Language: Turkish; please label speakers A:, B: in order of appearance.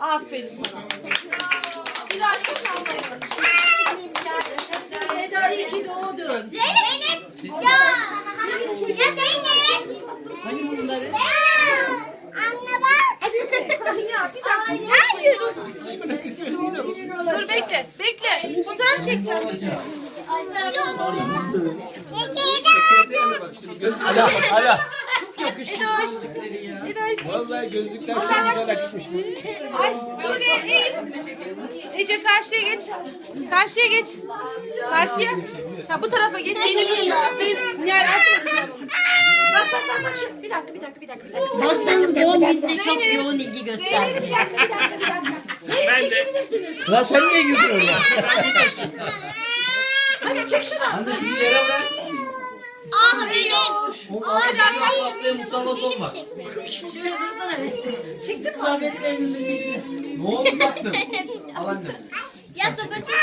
A: Aferin sana. Bir daha. Eda iyi ki doğdun.
B: Zeynep. Ya. Ya Zeynep.
A: Hani bunları?
B: Anne bak.
A: Ya bir dakika.
B: Hayır.
A: Dur bekle. Bekle. Fotoğraf çekeceğim.
C: Hala hala.
A: Edoş. Edoş.
C: Vallahi gözlükler çok güzel yakışmış.
A: Ay Sude eğil. Ece karşıya geç. Karşıya geç. Karşıya. Ha bu tarafa geç. Zeynep. Zeynep. Nihal aç. Bak bak bak bak. Bir dakika bir dakika bir dakika. Bir.
D: Hasan'ın doğum gününe çok yoğun ilgi gösterdi.
A: Zeynep bir dakika bir dakika bir dakika. Zeynep çekebilirsiniz.
C: Lan sen niye girdin oraya?
A: Hadi çek şunu.
C: Anne şunu yere bırak.
B: Ah benim.
C: O arkadaşlar pastaya musallat olma.
D: Şuraya dursana be.
A: Çektin mi?
D: Sohbetlerimizi
C: Ne oldu baktım? Al annem.
B: Ya sabırsız.